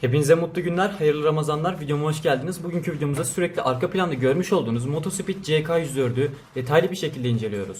Hepinize mutlu günler, hayırlı Ramazanlar. Videoma hoş geldiniz. Bugünkü videomuzda sürekli arka planda görmüş olduğunuz Motospeed CK104'ü detaylı bir şekilde inceliyoruz.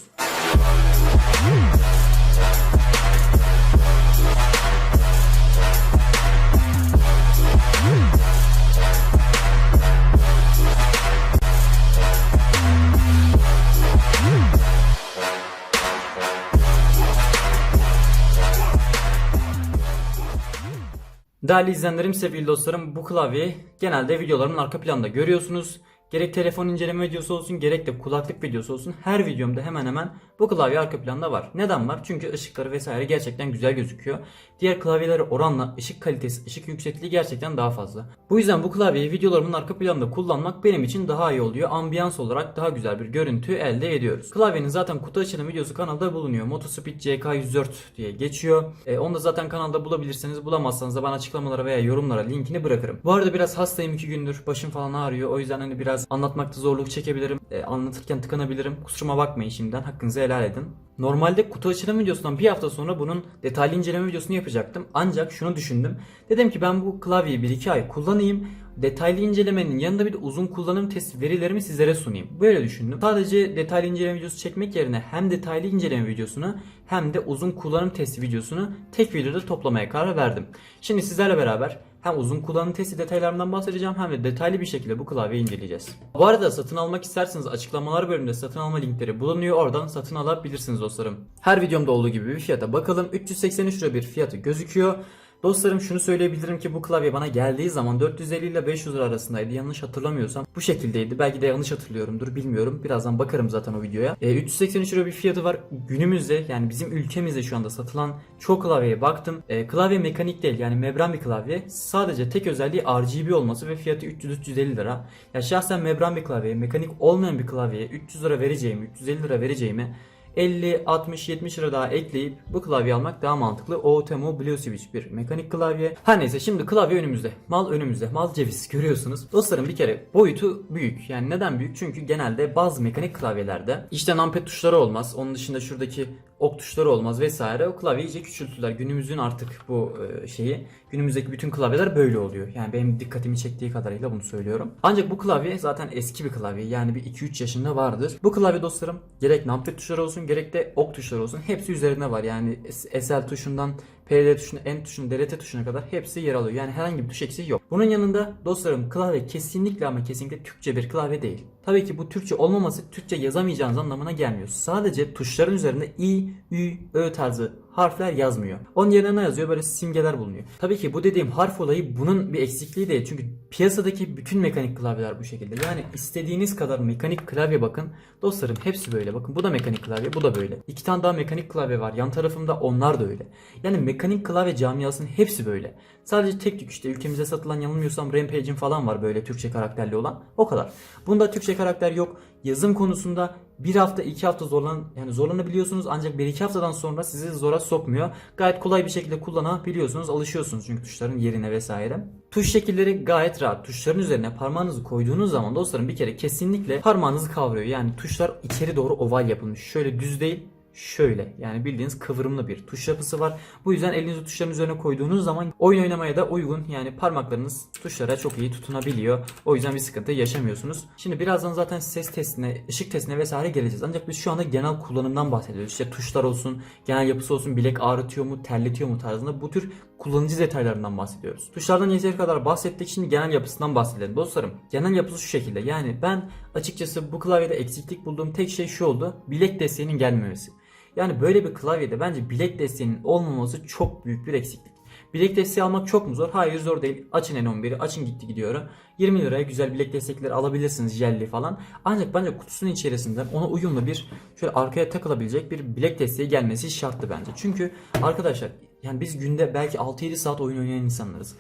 Değerli izleyenlerim, sevgili dostlarım bu klavyeyi genelde videolarımın arka planda görüyorsunuz. Gerek telefon inceleme videosu olsun gerek de kulaklık videosu olsun her videomda hemen hemen bu klavye arka planda var. Neden var? Çünkü ışıkları vesaire gerçekten güzel gözüküyor. Diğer klavyelere oranla ışık kalitesi, ışık yüksekliği gerçekten daha fazla. Bu yüzden bu klavyeyi videolarımın arka planda kullanmak benim için daha iyi oluyor. Ambiyans olarak daha güzel bir görüntü elde ediyoruz. Klavyenin zaten kutu açılım videosu kanalda bulunuyor. Motospeed CK104 diye geçiyor. E, onu da zaten kanalda bulabilirsiniz. Bulamazsanız da bana açıklamalara veya yorumlara linkini bırakırım. Bu arada biraz hastayım iki gündür. Başım falan ağrıyor. O yüzden hani biraz anlatmakta zorluk çekebilirim. E, anlatırken tıkanabilirim. Kusuruma bakmayın şimdiden. Hakkınızı helal edin. Normalde kutu açılım videosundan bir hafta sonra bunun detaylı inceleme videosunu yapacaktım. Ancak şunu düşündüm. Dedim ki ben bu klavyeyi 1-2 ay kullanayım. Detaylı incelemenin yanında bir de uzun kullanım test verilerimi sizlere sunayım. Böyle düşündüm. Sadece detaylı inceleme videosu çekmek yerine hem detaylı inceleme videosunu hem de uzun kullanım testi videosunu tek videoda toplamaya karar verdim. Şimdi sizlerle beraber hem uzun kullanım testi detaylarından bahsedeceğim hem de detaylı bir şekilde bu klavyeyi inceleyeceğiz. Bu arada satın almak isterseniz açıklamalar bölümünde satın alma linkleri bulunuyor. Oradan satın alabilirsiniz dostlarım. Her videomda olduğu gibi bir fiyata bakalım. 383 lira bir fiyatı gözüküyor. Dostlarım şunu söyleyebilirim ki bu klavye bana geldiği zaman 450 ile 500 lira arasındaydı. Yanlış hatırlamıyorsam bu şekildeydi. Belki de yanlış hatırlıyorumdur bilmiyorum. Birazdan bakarım zaten o videoya. E, 383 lira bir fiyatı var. Günümüzde yani bizim ülkemizde şu anda satılan çok klavyeye baktım. E, klavye mekanik değil yani membran bir klavye. Sadece tek özelliği RGB olması ve fiyatı 300-350 lira. Ya şahsen membran bir klavye, mekanik olmayan bir klavyeye 300 lira vereceğimi, 350 lira vereceğimi 50, 60, 70 lira daha ekleyip bu klavye almak daha mantıklı. OTMO Blue Switch bir mekanik klavye. Her neyse şimdi klavye önümüzde. Mal önümüzde. Mal ceviz görüyorsunuz. Dostlarım bir kere boyutu büyük. Yani neden büyük? Çünkü genelde bazı mekanik klavyelerde işte numpad tuşları olmaz. Onun dışında şuradaki ok tuşları olmaz vesaire. O klavyeyi iyice küçülttüler. Günümüzün artık bu e, şeyi günümüzdeki bütün klavyeler böyle oluyor. Yani benim dikkatimi çektiği kadarıyla bunu söylüyorum. Ancak bu klavye zaten eski bir klavye. Yani bir 2-3 yaşında vardır. Bu klavye dostlarım gerek numpad tuşları olsun gerek de ok tuşları olsun hepsi üzerinde var. Yani SL tuşundan PD tuşuna, N tuşuna, DLT tuşuna kadar hepsi yer alıyor. Yani herhangi bir tuş eksiği yok. Bunun yanında dostlarım klavye kesinlikle ama kesinlikle Türkçe bir klavye değil. Tabii ki bu Türkçe olmaması Türkçe yazamayacağınız anlamına gelmiyor. Sadece tuşların üzerinde i, ü, ö tarzı harfler yazmıyor. Onun yerine ne yazıyor? Böyle simgeler bulunuyor. Tabii ki bu dediğim harf olayı bunun bir eksikliği değil. Çünkü piyasadaki bütün mekanik klavyeler bu şekilde. Yani istediğiniz kadar mekanik klavye bakın. Dostlarım hepsi böyle. Bakın bu da mekanik klavye, bu da böyle. İki tane daha mekanik klavye var. Yan tarafımda onlar da öyle. Yani mekanik klavye camiasının hepsi böyle. Sadece tek tük işte ülkemize satılan yanılmıyorsam Rampage'in falan var böyle Türkçe karakterli olan. O kadar. Bunda Türkçe karakter yok. Yazım konusunda bir hafta iki hafta zorlan yani zorlanabiliyorsunuz ancak bir iki haftadan sonra sizi zora sokmuyor. Gayet kolay bir şekilde kullanabiliyorsunuz. Alışıyorsunuz çünkü tuşların yerine vesaire. Tuş şekilleri gayet rahat. Tuşların üzerine parmağınızı koyduğunuz zaman dostlarım bir kere kesinlikle parmağınızı kavruyor. Yani tuşlar içeri doğru oval yapılmış. Şöyle düz değil şöyle yani bildiğiniz kıvrımlı bir tuş yapısı var. Bu yüzden elinizi tuşların üzerine koyduğunuz zaman oyun oynamaya da uygun yani parmaklarınız tuşlara çok iyi tutunabiliyor. O yüzden bir sıkıntı yaşamıyorsunuz. Şimdi birazdan zaten ses testine, ışık testine vesaire geleceğiz. Ancak biz şu anda genel kullanımdan bahsediyoruz. İşte tuşlar olsun, genel yapısı olsun, bilek ağrıtıyor mu, terletiyor mu tarzında bu tür kullanıcı detaylarından bahsediyoruz. Tuşlardan yeteri kadar bahsettik. Şimdi genel yapısından bahsedelim. Dostlarım genel yapısı şu şekilde. Yani ben açıkçası bu klavyede eksiklik bulduğum tek şey şu oldu. Bilek desteğinin gelmemesi. Yani böyle bir klavyede bence bilek desteğinin olmaması çok büyük bir eksiklik. Bilek desteği almak çok mu zor? Hayır zor değil. Açın N11'i açın gitti gidiyor. 20 liraya güzel bilek destekleri alabilirsiniz jelli falan. Ancak bence kutusunun içerisinden ona uyumlu bir şöyle arkaya takılabilecek bir bilek desteği gelmesi şarttı bence. Çünkü arkadaşlar yani biz günde belki 6-7 saat oyun oynayan insanlarız.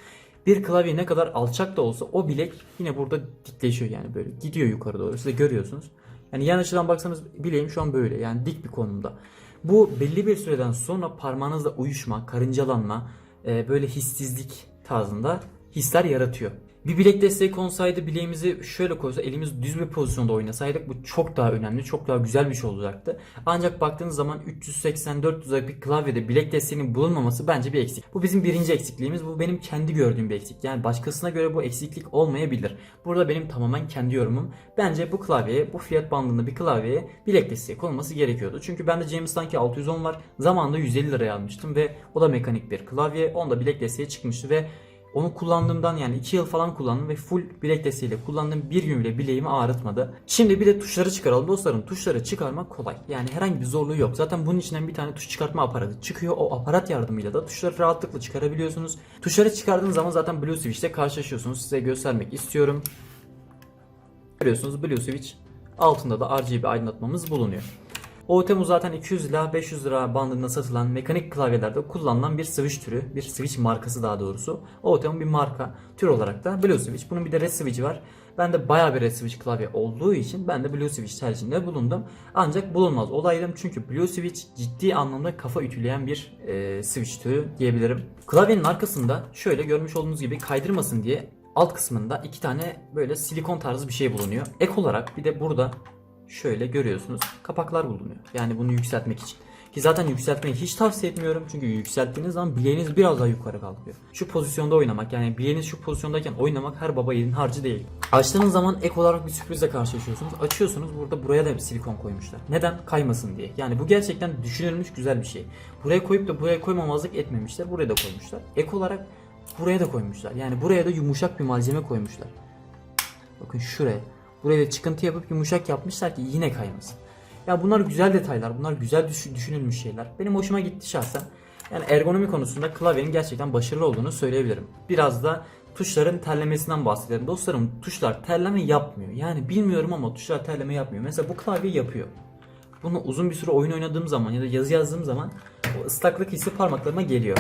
Bir klavye ne kadar alçak da olsa o bilek yine burada dikleşiyor yani böyle gidiyor yukarı doğru. Siz de görüyorsunuz. Yani yan açıdan baksanız bileğim şu an böyle yani dik bir konumda. Bu belli bir süreden sonra parmağınızla uyuşma, karıncalanma, e, böyle hissizlik tarzında hisler yaratıyor. Bir bilek desteği konsaydı bileğimizi şöyle koysa elimiz düz bir pozisyonda oynasaydık bu çok daha önemli çok daha güzel bir şey olacaktı. Ancak baktığınız zaman 380-400 bir klavyede bilek desteğinin bulunmaması bence bir eksik. Bu bizim birinci eksikliğimiz bu benim kendi gördüğüm bir eksik. Yani başkasına göre bu eksiklik olmayabilir. Burada benim tamamen kendi yorumum. Bence bu klavyeye bu fiyat bandında bir klavyeye bilek desteği konulması gerekiyordu. Çünkü bende James Tanki 610 var. Zamanında 150 liraya almıştım ve o da mekanik bir klavye. Onda bilek desteği çıkmıştı ve onu kullandığımdan yani 2 yıl falan kullandım ve full bilek desteğiyle kullandığım bir gün bile bileğimi ağrıtmadı. Şimdi bir de tuşları çıkaralım dostlarım. Tuşları çıkarmak kolay. Yani herhangi bir zorluğu yok. Zaten bunun içinden bir tane tuş çıkartma aparatı çıkıyor. O aparat yardımıyla da tuşları rahatlıkla çıkarabiliyorsunuz. Tuşları çıkardığınız zaman zaten Blue Switch ile karşılaşıyorsunuz. Size göstermek istiyorum. Görüyorsunuz Blue Switch altında da RGB aydınlatmamız bulunuyor. OTEMU zaten 200 ila 500 lira bandında satılan mekanik klavyelerde kullanılan bir switch türü, bir switch markası daha doğrusu. OTEMU bir marka tür olarak da Blue Switch. Bunun bir de Red Switch var. Ben de bayağı bir Red Switch klavye olduğu için ben de Blue Switch tercihinde bulundum. Ancak bulunmaz olaydım çünkü Blue Switch ciddi anlamda kafa ütüleyen bir e, switch türü diyebilirim. Klavyenin arkasında şöyle görmüş olduğunuz gibi kaydırmasın diye alt kısmında iki tane böyle silikon tarzı bir şey bulunuyor. Ek olarak bir de burada şöyle görüyorsunuz kapaklar bulunuyor. Yani bunu yükseltmek için. Ki zaten yükseltmeyi hiç tavsiye etmiyorum. Çünkü yükselttiğiniz zaman bileğiniz biraz daha yukarı kalkıyor. Şu pozisyonda oynamak yani bileğiniz şu pozisyondayken oynamak her baba yiğidin harcı değil. Açtığınız zaman ek olarak bir sürprizle karşılaşıyorsunuz. Açıyorsunuz burada buraya da bir silikon koymuşlar. Neden? Kaymasın diye. Yani bu gerçekten düşünülmüş güzel bir şey. Buraya koyup da buraya koymamazlık etmemişler. Buraya da koymuşlar. Ek olarak buraya da koymuşlar. Yani buraya da yumuşak bir malzeme koymuşlar. Bakın şuraya. Buraya da çıkıntı yapıp yumuşak yapmışlar ki yine kaymasın. Ya bunlar güzel detaylar. Bunlar güzel düş- düşünülmüş şeyler. Benim hoşuma gitti şahsen. Yani ergonomi konusunda klavyenin gerçekten başarılı olduğunu söyleyebilirim. Biraz da tuşların terlemesinden bahsedelim. Dostlarım tuşlar terleme yapmıyor. Yani bilmiyorum ama tuşlar terleme yapmıyor. Mesela bu klavye yapıyor. Bunu uzun bir süre oyun oynadığım zaman ya da yazı yazdığım zaman o ıslaklık hissi parmaklarıma geliyor.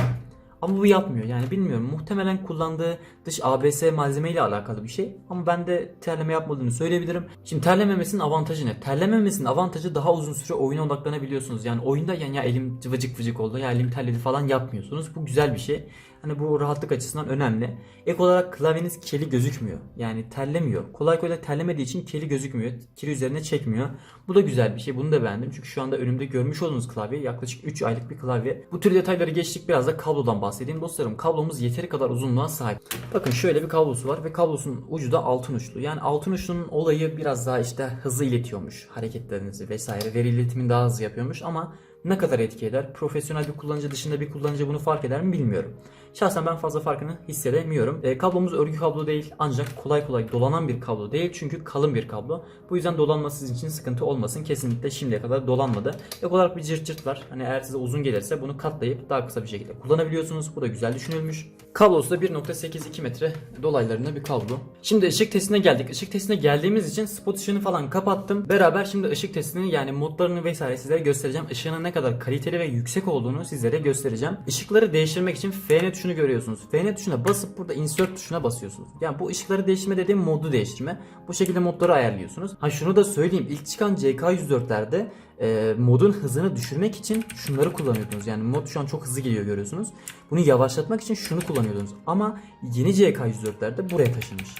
Ama bu yapmıyor yani bilmiyorum. Muhtemelen kullandığı dış ABS malzemeyle alakalı bir şey. Ama ben de terleme yapmadığını söyleyebilirim. Şimdi terlememesinin avantajı ne? Terlememesinin avantajı daha uzun süre oyuna odaklanabiliyorsunuz. Yani oyunda yani ya elim vıcık vıcık oldu ya elim terledi falan yapmıyorsunuz. Bu güzel bir şey. Hani bu rahatlık açısından önemli. Ek olarak klavyeniz keli gözükmüyor. Yani terlemiyor. Kolay kolay terlemediği için keli gözükmüyor. Kili üzerine çekmiyor. Bu da güzel bir şey. Bunu da beğendim. Çünkü şu anda önümde görmüş olduğunuz klavye yaklaşık 3 aylık bir klavye. Bu tür detayları geçtik. Biraz da kablodan bahsedeyim. Dostlarım kablomuz yeteri kadar uzunluğa sahip. Bakın şöyle bir kablosu var ve kablosunun ucu da altın uçlu. Yani altın uçlunun olayı biraz daha işte hızlı iletiyormuş hareketlerinizi vesaire. Veri iletimini daha hızlı yapıyormuş ama ne kadar etki eder? Profesyonel bir kullanıcı dışında bir kullanıcı bunu fark eder mi bilmiyorum. Şahsen ben fazla farkını hissedemiyorum. E, kablomuz örgü kablo değil ancak kolay kolay dolanan bir kablo değil çünkü kalın bir kablo. Bu yüzden dolanması sizin için sıkıntı olmasın. Kesinlikle şimdiye kadar dolanmadı. Ek olarak bir cırt cırt var. Hani eğer size uzun gelirse bunu katlayıp daha kısa bir şekilde kullanabiliyorsunuz. Bu da güzel düşünülmüş. Kablosu da 1.82 metre dolaylarında bir kablo. Şimdi ışık testine geldik. Işık testine geldiğimiz için spot ışığını falan kapattım. Beraber şimdi ışık testini yani modlarını vesaire sizlere göstereceğim. Işığının ne kadar kaliteli ve yüksek olduğunu sizlere göstereceğim. Işıkları değiştirmek için FN tuşunu görüyorsunuz. FN tuşuna basıp burada insert tuşuna basıyorsunuz. Yani bu ışıkları değiştirme dediğim modu değiştirme. Bu şekilde modları ayarlıyorsunuz. Ha şunu da söyleyeyim. İlk çıkan CK104'lerde e, modun hızını düşürmek için şunları kullanıyordunuz. Yani mod şu an çok hızlı geliyor görüyorsunuz. Bunu yavaşlatmak için şunu kullanıyordunuz. Ama yeni CK104'lerde buraya taşınmış.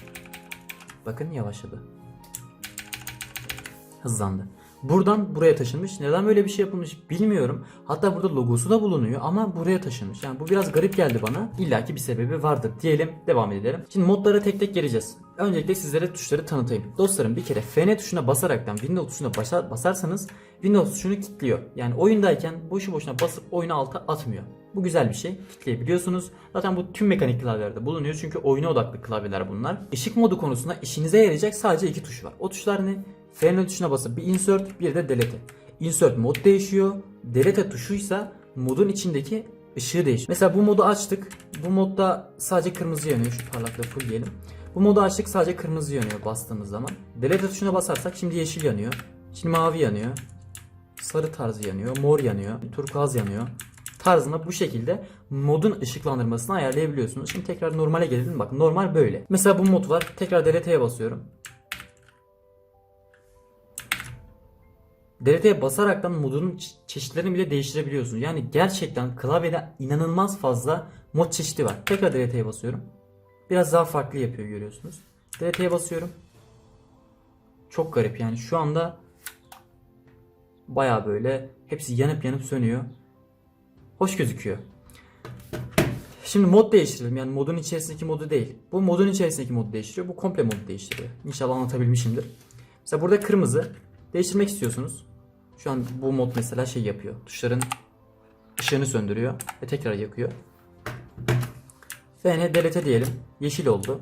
Bakın yavaşladı. Hızlandı. Buradan buraya taşınmış. Neden böyle bir şey yapılmış bilmiyorum. Hatta burada logosu da bulunuyor ama buraya taşınmış. Yani bu biraz garip geldi bana. İlla ki bir sebebi vardır diyelim. Devam edelim. Şimdi modlara tek tek geleceğiz. Öncelikle sizlere tuşları tanıtayım. Dostlarım bir kere FN tuşuna basaraktan Windows tuşuna basar, basarsanız Windows tuşunu kilitliyor. Yani oyundayken boşu boşuna basıp oyunu alta atmıyor. Bu güzel bir şey. Kitleyebiliyorsunuz. Zaten bu tüm mekanik klavyelerde bulunuyor. Çünkü oyuna odaklı klavyeler bunlar. Işık modu konusunda işinize yarayacak sadece iki tuş var. O tuşlar ne? FN tuşuna basıp bir insert bir de delete. Insert mod değişiyor. Delete tuşuysa modun içindeki ışığı değişiyor. Mesela bu modu açtık. Bu modda sadece kırmızı yanıyor. Şu parlaklığı full diyelim. Bu modu açtık sadece kırmızı yanıyor bastığımız zaman. Delete tuşuna basarsak şimdi yeşil yanıyor. Şimdi mavi yanıyor. Sarı tarzı yanıyor. Mor yanıyor. Turkuaz yanıyor. Tarzında bu şekilde modun ışıklandırmasını ayarlayabiliyorsunuz. Şimdi tekrar normale gelelim. Bak normal böyle. Mesela bu mod var. Tekrar delete'ye basıyorum. Delete'ye basaraktan modunun çe- çeşitlerini bile değiştirebiliyorsunuz. Yani gerçekten klavyede inanılmaz fazla mod çeşidi var. Tekrar delete'ye basıyorum. biraz daha farklı yapıyor görüyorsunuz. Delete'ye basıyorum. Çok garip yani şu anda baya böyle hepsi yanıp yanıp sönüyor. Hoş gözüküyor. Şimdi mod değiştirelim. Yani modun içerisindeki modu değil. Bu modun içerisindeki modu değiştiriyor. Bu komple modu değiştiriyor. İnşallah anlatabilmişimdir. Mesela burada kırmızı. Değiştirmek istiyorsunuz. Şu an bu mod mesela şey yapıyor. Tuşların ışığını söndürüyor ve tekrar yakıyor. FN delete diyelim. Yeşil oldu.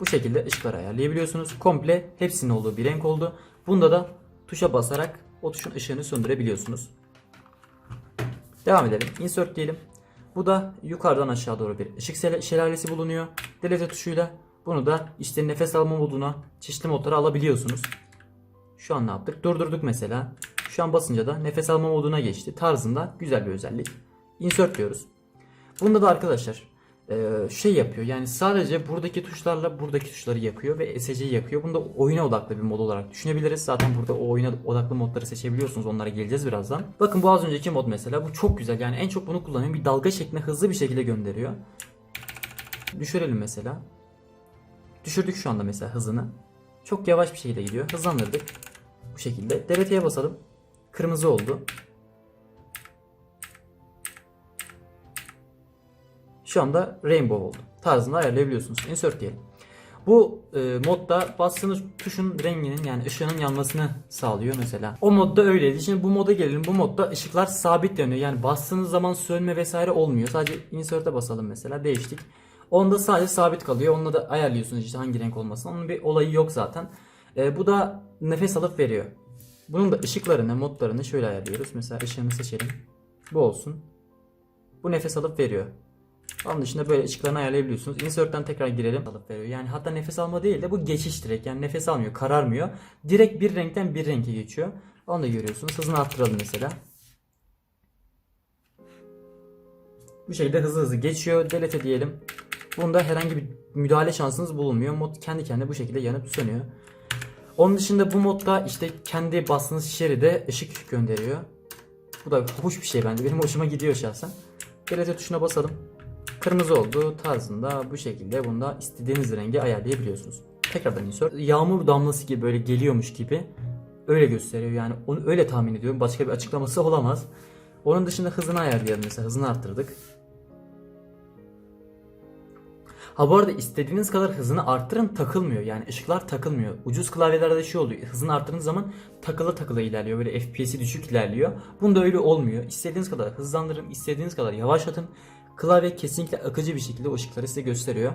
Bu şekilde ışıkları ayarlayabiliyorsunuz. Komple hepsinin olduğu bir renk oldu. Bunda da tuşa basarak o tuşun ışığını söndürebiliyorsunuz. Devam edelim. Insert diyelim. Bu da yukarıdan aşağı doğru bir ışık şel- şelalesi bulunuyor. Delete tuşuyla bunu da işte nefes alma moduna çeşitli modlara alabiliyorsunuz. Şu an ne yaptık? Durdurduk mesela. Şu an basınca da nefes alma moduna geçti. Tarzında güzel bir özellik. Insert diyoruz. Bunda da arkadaşlar eee, şey yapıyor. Yani sadece buradaki tuşlarla buradaki tuşları yakıyor ve SC'yi yakıyor. Bunu da oyuna odaklı bir mod olarak düşünebiliriz. Zaten burada o oyuna odaklı modları seçebiliyorsunuz. Onlara geleceğiz birazdan. Bakın bu az önceki mod mesela. Bu çok güzel. Yani en çok bunu kullanıyorum. Bir dalga şeklinde hızlı bir şekilde gönderiyor. Düşürelim mesela. Düşürdük şu anda mesela hızını. Çok yavaş bir şekilde gidiyor. Hızlandırdık. Bu şekilde. DLT'ye basalım. Kırmızı oldu. Şu anda rainbow oldu. Tarzında ayarlayabiliyorsunuz. Insert diyelim. Bu e, modda bastığınız tuşun renginin yani ışığının yanmasını sağlıyor mesela. O modda öyleydi. Şimdi bu moda gelelim. Bu modda ışıklar sabit yanıyor. Yani bastığınız zaman sönme vesaire olmuyor. Sadece insert'e basalım mesela. Değiştik. Onda sadece sabit kalıyor. Onunla da ayarlıyorsunuz işte hangi renk olmasını. Onun bir olayı yok zaten. E, bu da nefes alıp veriyor. Bunun da ışıklarını, modlarını şöyle ayarlıyoruz. Mesela ışığını seçelim. Bu olsun. Bu nefes alıp veriyor. Onun dışında böyle ışıklarını ayarlayabiliyorsunuz. Insert'ten tekrar girelim. Alıp veriyor. Yani hatta nefes alma değil de bu geçiş direkt. Yani nefes almıyor, kararmıyor. Direkt bir renkten bir renke geçiyor. Onu da görüyorsunuz. Hızını arttıralım mesela. Bu şekilde hızlı hızlı geçiyor. Delete diyelim. Bunda herhangi bir müdahale şansınız bulunmuyor. Mod kendi kendine bu şekilde yanıp sönüyor. Onun dışında bu modda işte kendi bastığınız şeride ışık gönderiyor. Bu da hoş bir şey bence. Benim hoşuma gidiyor şahsen. Delete tuşuna basalım. Kırmızı oldu tarzında bu şekilde bunda istediğiniz rengi ayarlayabiliyorsunuz. Tekrardan insert. Yağmur damlası gibi böyle geliyormuş gibi öyle gösteriyor yani onu öyle tahmin ediyorum. Başka bir açıklaması olamaz. Onun dışında hızını ayarlayalım mesela hızını arttırdık. Ha bu arada istediğiniz kadar hızını arttırın takılmıyor. Yani ışıklar takılmıyor. Ucuz klavyelerde şey oluyor. Hızını arttırdığınız zaman takıla takıla ilerliyor. Böyle FPS'i düşük ilerliyor. Bunda öyle olmuyor. İstediğiniz kadar hızlandırın, istediğiniz kadar yavaşlatın. Klavye kesinlikle akıcı bir şekilde o ışıkları size gösteriyor.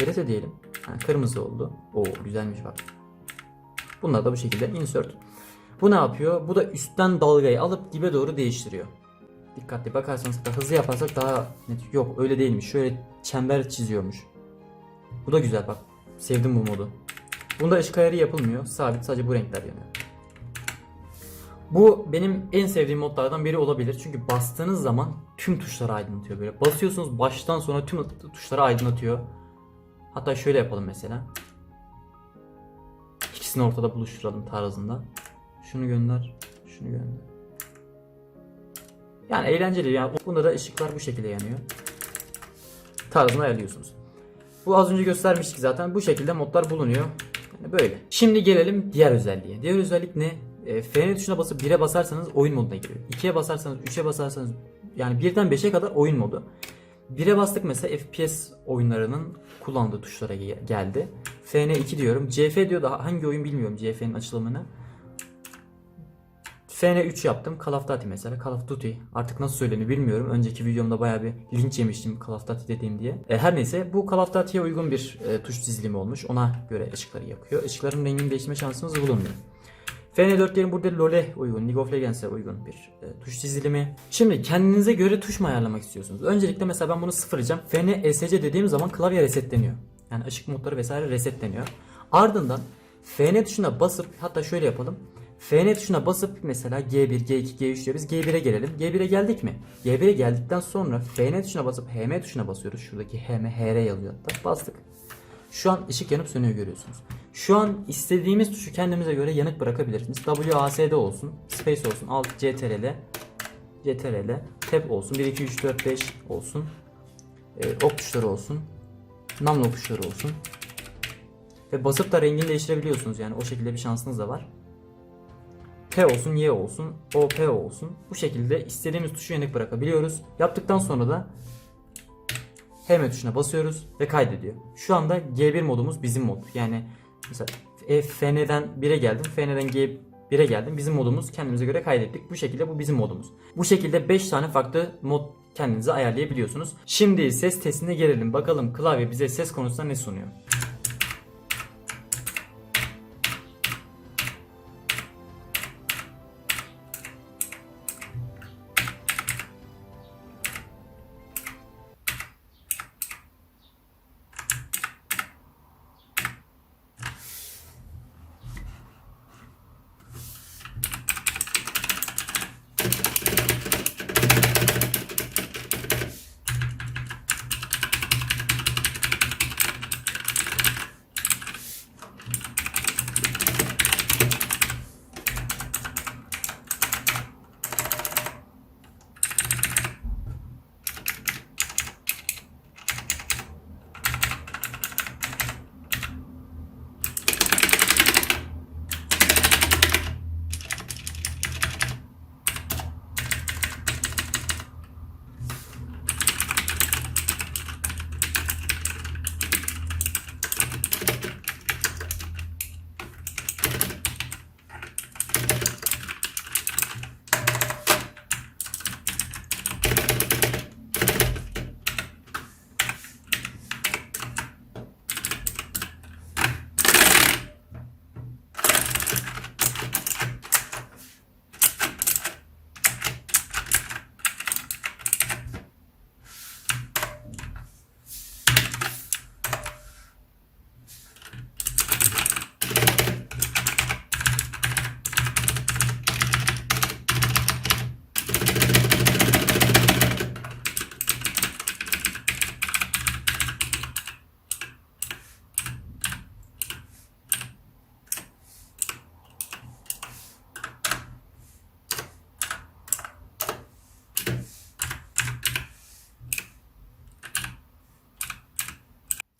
Delete diyelim. Ha, kırmızı oldu. Oo güzelmiş bak. Bunlar da bu şekilde insert. Bu ne yapıyor? Bu da üstten dalgayı alıp dibe doğru değiştiriyor. Dikkatli bakarsanız da hızlı yaparsak daha net. Yok öyle değilmiş. Şöyle çember çiziyormuş. Bu da güzel bak. Sevdim bu modu. Bunda ışık ayarı yapılmıyor. Sabit sadece bu renkler yanıyor. Bu benim en sevdiğim modlardan biri olabilir. Çünkü bastığınız zaman tüm tuşları aydınlatıyor böyle. Basıyorsunuz baştan sona tüm tuşları aydınlatıyor. Hatta şöyle yapalım mesela. İkisini ortada buluşturalım tarzında. Şunu gönder, şunu gönder. Yani eğlenceli yani bunda da ışıklar bu şekilde yanıyor. Tarzını ayarlıyorsunuz. Bu az önce göstermiştik zaten. Bu şekilde modlar bulunuyor. Yani böyle. Şimdi gelelim diğer özelliğe. Diğer özellik ne? E, FN tuşuna basıp 1'e basarsanız oyun moduna giriyor. 2'ye basarsanız 3'e basarsanız yani 1'den 5'e kadar oyun modu. 1'e bastık mesela FPS oyunlarının kullandığı tuşlara ge- geldi. FN2 diyorum. CF diyor da hangi oyun bilmiyorum CF'nin açılımını. FN3 yaptım. Call of Duty mesela. Call of Duty. Artık nasıl söyleniyor bilmiyorum. Önceki videomda bayağı bir linç yemiştim Call of Duty dediğim diye. E, her neyse bu Call of Duty'ye uygun bir e, tuş dizilimi olmuş. Ona göre ışıkları yakıyor. Işıkların rengini değiştirme şansımız bulunmuyor. FN4 diyelim burada LoL'e uygun, League of Legends'e uygun bir e, tuş dizilimi. Şimdi kendinize göre tuş mu ayarlamak istiyorsunuz? Öncelikle mesela ben bunu sıfırlayacağım. FN ESC dediğim zaman klavye resetleniyor. Yani ışık modları vesaire resetleniyor. Ardından FN tuşuna basıp hatta şöyle yapalım. FN tuşuna basıp mesela G1, G2, G3 diyoruz. G1'e gelelim. G1'e geldik mi? G1'e geldikten sonra FN tuşuna basıp HM tuşuna basıyoruz. Şuradaki HM, HR yazıyor hatta. Bastık. Şu an ışık yanıp sönüyor görüyorsunuz. Şu an istediğimiz tuşu kendimize göre yanık bırakabilirsiniz. WASD olsun, Space olsun, Alt CTRL, CTRL, Tab olsun, 1 2 3 4 5 olsun. E, ok tuşları olsun. Namlo tuşları olsun. Ve basıp da rengini değiştirebiliyorsunuz yani o şekilde bir şansınız da var. P olsun, Y olsun, O, P olsun. Bu şekilde istediğimiz tuşu yenik bırakabiliyoruz. Yaptıktan sonra da HM tuşuna basıyoruz ve kaydediyor. Şu anda G1 modumuz bizim mod. Yani mesela e, FN'den 1'e geldim, FN'den G1'e geldim. Bizim modumuz kendimize göre kaydettik. Bu şekilde bu bizim modumuz. Bu şekilde 5 tane farklı mod kendinize ayarlayabiliyorsunuz. Şimdi ses testine gelelim. Bakalım klavye bize ses konusunda ne sunuyor?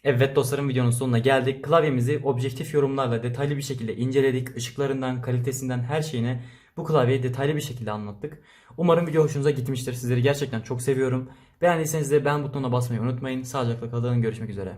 Evet dostlarım videonun sonuna geldik. Klavyemizi objektif yorumlarla detaylı bir şekilde inceledik. Işıklarından, kalitesinden her şeyine bu klavyeyi detaylı bir şekilde anlattık. Umarım video hoşunuza gitmiştir. Sizleri gerçekten çok seviyorum. Beğendiyseniz de beğen butonuna basmayı unutmayın. Sağlıcakla kalın. Görüşmek üzere.